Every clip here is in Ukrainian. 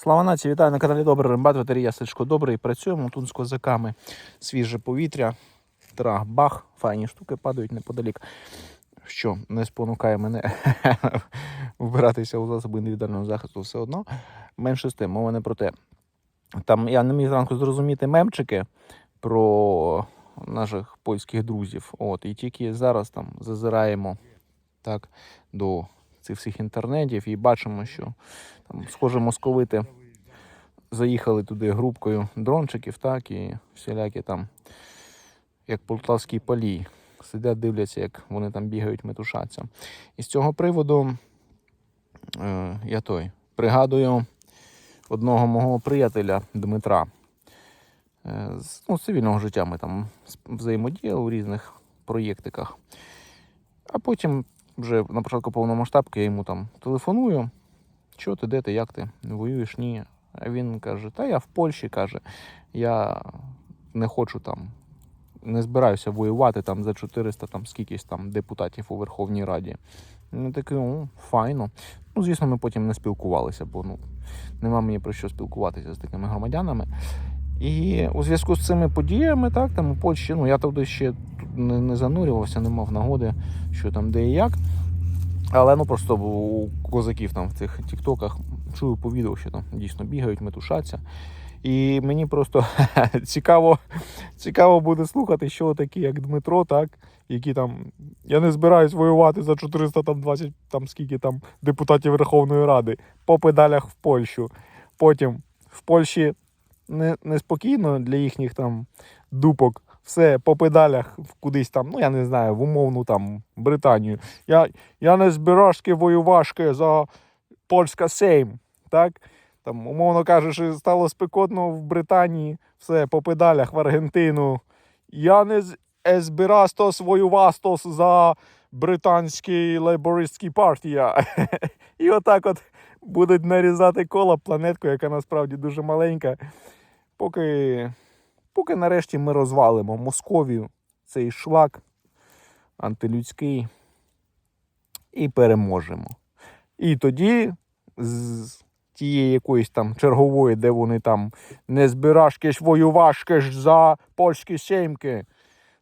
Слава нації, вітаю на каналі Добрий Рембат, Ватерія Сичко Добрий. Працюємо тут з козаками. Свіже повітря, трах, бах, файні штуки падають неподалік. Що не спонукає мене вбиратися у засоби індивідуального захисту все одно. Менше з тим, мова не про те. Там я не міг зранку зрозуміти мемчики про наших польських друзів. От, і тільки зараз там зазираємо так, до цих всіх інтернетів і бачимо, що там, схоже, московити заїхали туди групкою дрончиків, так, і всілякі там, як полтавський палій. Сидять, дивляться, як вони там бігають, метушаться. І з цього приводу е, я той пригадую одного мого приятеля Дмитра. Е, з ну, з цивільного життя ми там взаємодіяли у різних проєктиках. А потім вже на початку повномасштабки я йому там телефоную. Що ти, де ти, як ти? Воюєш? Ні. А він каже: Та я в Польщі каже, я не хочу там, не збираюся воювати там за 400 там скількись там депутатів у Верховній Раді. Ну такий, о, файно. Ну, звісно, ми потім не спілкувалися, бо ну, нема мені про що спілкуватися з такими громадянами. І у зв'язку з цими подіями, так, там у Польщі, ну я туди ще не, не занурювався, не мав нагоди, що там де і як. Але ну просто у козаків там в цих тіктоках чую по відео, що там дійсно бігають, метушаться. І мені просто цікаво, цікаво буде слухати, що такі, як Дмитро, так, які там. Я не збираюсь воювати за 420 там скільки там депутатів Верховної Ради по педалях в Польщу. Потім в Польщі неспокійно для їхніх там дупок. Все по педалях кудись там, ну я не знаю, в умовну там Британію. Я, я не збирашки воювашки за польська Сейм. Так? Там, умовно кажучи, стало спекотно в Британії, все по педалях в Аргентину. Я не збирастос воювастос за британський лейбористський партія. І отак от будуть нарізати коло планетку, яка насправді дуже маленька. Поки, поки нарешті ми розвалимо Московію, цей шлак антилюдський, і переможемо. І тоді з тієї якоїсь там чергової, де вони там не збирашки ж воювашки ж за польські сімки.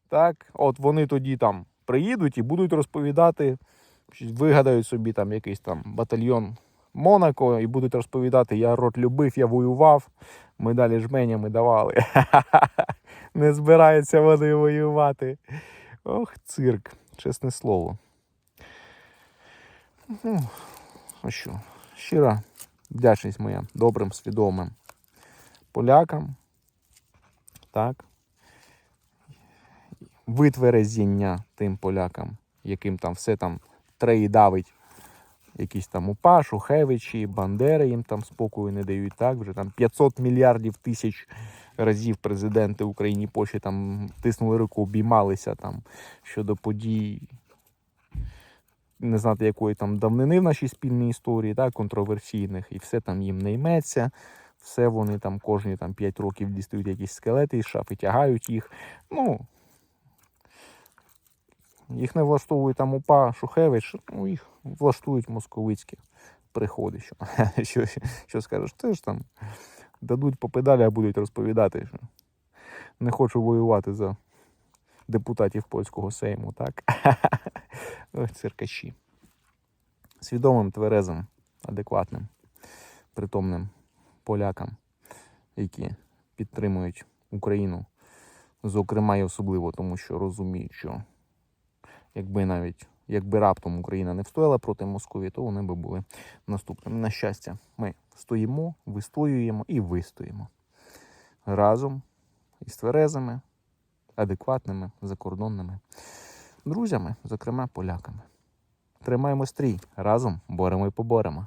Так, от вони тоді там приїдуть і будуть розповідати, вигадають собі там якийсь там батальйон Монако і будуть розповідати, я рот любив, я воював, медалі жменями давали. Не збираються вони воювати. Ох, цирк, чесне слово. Ну, а що? Щира вдячність моя добрим, свідомим полякам. Так. Витверезіння тим полякам, яким там все там треї давить. Якісь там УПА, Шухевичі, Бандери їм там спокою не дають. Так, вже там 500 мільярдів тисяч разів президенти Україні Польщі там тиснули руку, обіймалися там щодо подій не знати якої там давнини в нашій спільній історії, так, контроверсійних, і все там їм не йметься. Все вони там кожні там 5 років дістають якісь скелети із шафи, тягають їх. Ну, їх не влаштовує там УПА Шухевич, ну, їх влаштують московицькі приходи. Що, що, що скажеш? Теж там дадуть по педалі, а будуть розповідати, що не хочу воювати за депутатів польського сейму, так? Ой, циркачі. Свідомим, тверезим, адекватним, притомним полякам, які підтримують Україну, зокрема і особливо, тому що розуміють, що якби навіть якби раптом Україна не встояла проти Московії, то вони би були наступними. На щастя, ми стоїмо, вистоюємо і вистоїмо разом із тверезими, адекватними, закордонними друзями, зокрема поляками. Тримаємо стрій разом, боремо і поборемо.